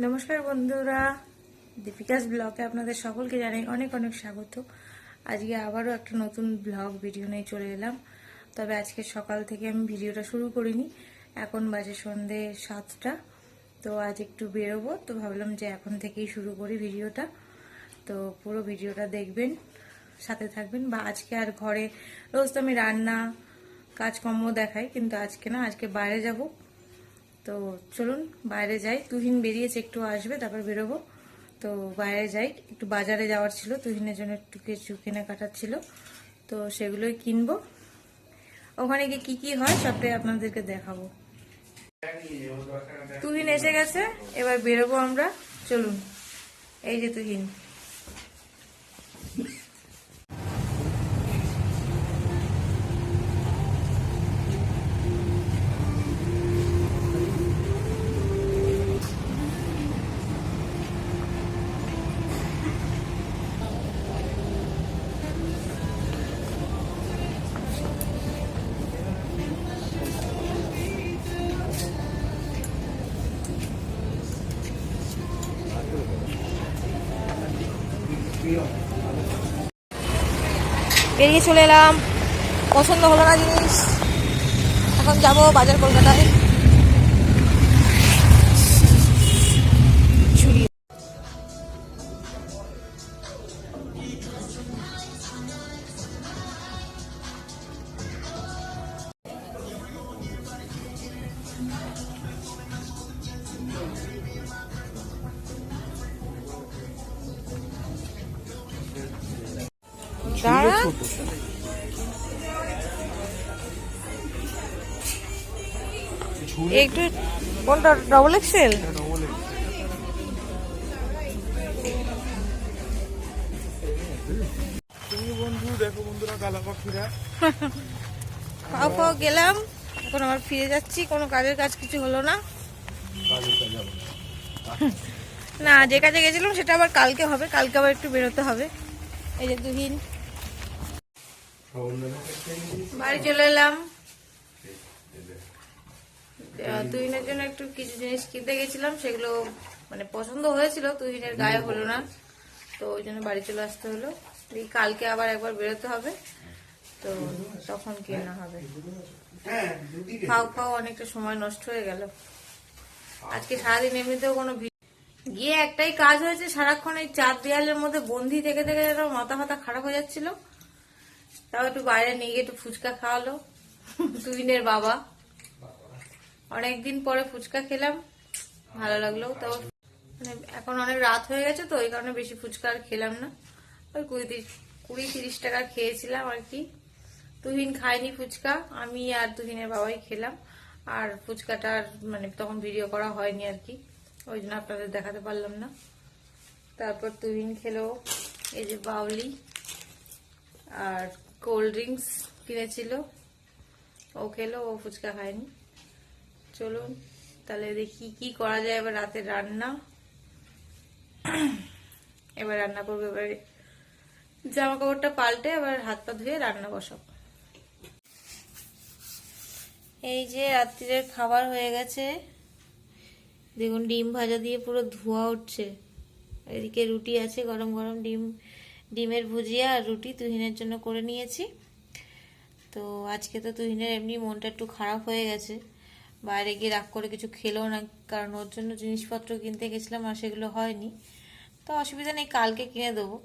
নমস্কার বন্ধুরা, দীপিকাস ব্লগে আপনাদের সকলকে জানাই অনেক অনেক স্বাগত। আজকে আবারও একটা নতুন ব্লগ ভিডিও নিয়ে চলে এলাম। তবে আজকে সকাল থেকে আমি ভিডিওটা শুরু করিনি, এখন বাজে সন্ধে সাতটা। তো আজ একটু বেরোবো, তো ভাবলাম যে এখন থেকেই শুরু করি ভিডিওটা। তো পুরো ভিডিওটা দেখবেন, সাথে থাকবেন। বা আজকে আর ঘরে রোজ তো আমি রান্না কাজকর্ম দেখাই, কিন্তু আজকে না, আজকে বাইরে যাব। তো চলুন, বাইরে যাই। তুহিন বেরিয়েছে, একটু আসবে, তারপর বেরোবো। তো বাইরে যাই। একটু বাজারে যাওয়ার ছিল, তুহিনের জন্য একটু কিছু কেনাকাটার ছিল। তো সেগুলোই কিনবো। ওখানে গিয়ে কি কি হয়, সবটাই আপনাদেরকে দেখাবো। তুহিন এসে গেছে, এবার বেরোবো আমরা। চলুন। এই যে তুহিন। বেরিয়ে চলে এলাম। পছন্দ হলো না জিনিস। এখন যাব বাজার কলকাতায়। দাঁড়া। একটু কোনটা ডবল এক্সেল বন্ধু দেখো বন্ধুরা কালা পাখিরা খাওয়া খাওয়া গেলাম এখন আবার ফিরে যাচ্ছি কোনো কাজের কাজ কিছু হলো না। না যে কাজে গেছিলাম সেটা আবার কালকে হবে কালকে আবার একটু বেরোতে হবে। এই যে দুহিন। বাড়ি চলে এলাম। তুহিনের জন্য একটু কিছু জিনিস কিনতে গেছিলাম, সেগুলো মানে পছন্দ হয়েছিল, তুহিনের গায়ে হলো না। তো ওই জন্য বাড়ি চলে আসতে হলো। কালকে আবার একবার বেরোতে হবে, তো তখন কেনা হবে। খাও খাও, অনেকটা সময় নষ্ট হয়ে গেল। আজকে সারাদিন এমনিতেও কোনো গিয়ে একটাই কাজ হয়েছে, সারাক্ষণ এই চার দেয়ালের মধ্যে বন্দি থেকে থেকে যেন মাথা ফাথা খারাপ হয়ে যাচ্ছিল। তাও একটু বাইরে নিয়ে গিয়ে একটু ফুচকা খাওয়ালো। তুহিনের বাবা। অনেকদিন পরে ফুচকা খেলাম। ভালো লাগল। তাও মানে এখন অনেক রাত হয়ে গেছে তো, ওই কারণে বেশি ফুচকা আর খেলাম না। ওই কুড়ি তিরিশ কুড়ি তিরিশ টাকা খেয়েছিলাম আর কি। তুহিন খায়নি ফুচকা, আমি আর তুহিনের বাবাই খেলাম। আর ফুচকাটা মানে তখন ভিডিও করা হয়নি আর কি। ওই জন্য আপনাদের দেখাতে পারলাম না। তারপর তুহিন খেলো। এই যে বাউলি। আর কোল্ড ড্রিঙ্কস কিনেছিল। ও খেলো, ও ফুচকা খায়নি। চলুন তাহলে দেখি কি করা যায় এবার রাতের রান্না। এবার রান্না করব, এবারে জামা কাপড়টা পাল্টে আবার হাত পা ধুয়ে রান্না বসাবো। এই যে রাত্রিরের খাবার হয়ে গেছে। দেখুন, ডিম ভাজা দিয়ে পুরো ধোয়া উঠছে। এদিকে রুটি আছে, গরম গরম ডিম ডিমের ভুজিয়া আর রুটি তুহিনের জন্য করে নিয়েছি। তো আজকে তো তুহিনের এমনি মনটা একটু খারাপ হয়ে গেছে। বাইরে গিয়ে রাগ করে কিছু খেলো না, কারণ ওর জন্য জিনিসপত্র কিনতে গেছিলাম আর সেগুলো হয়নি। তো অসুবিধা নেই, কালকে কিনে দেবো।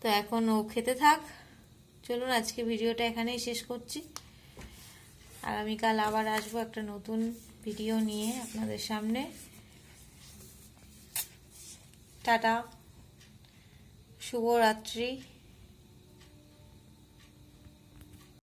তো এখন ও খেতে থাক। চলুন, আজকে ভিডিওটা এখানেই শেষ করছি। আগামীকাল আবার আসব একটা নতুন ভিডিও নিয়ে আপনাদের সামনে। টাটা। শুভরাত্রি।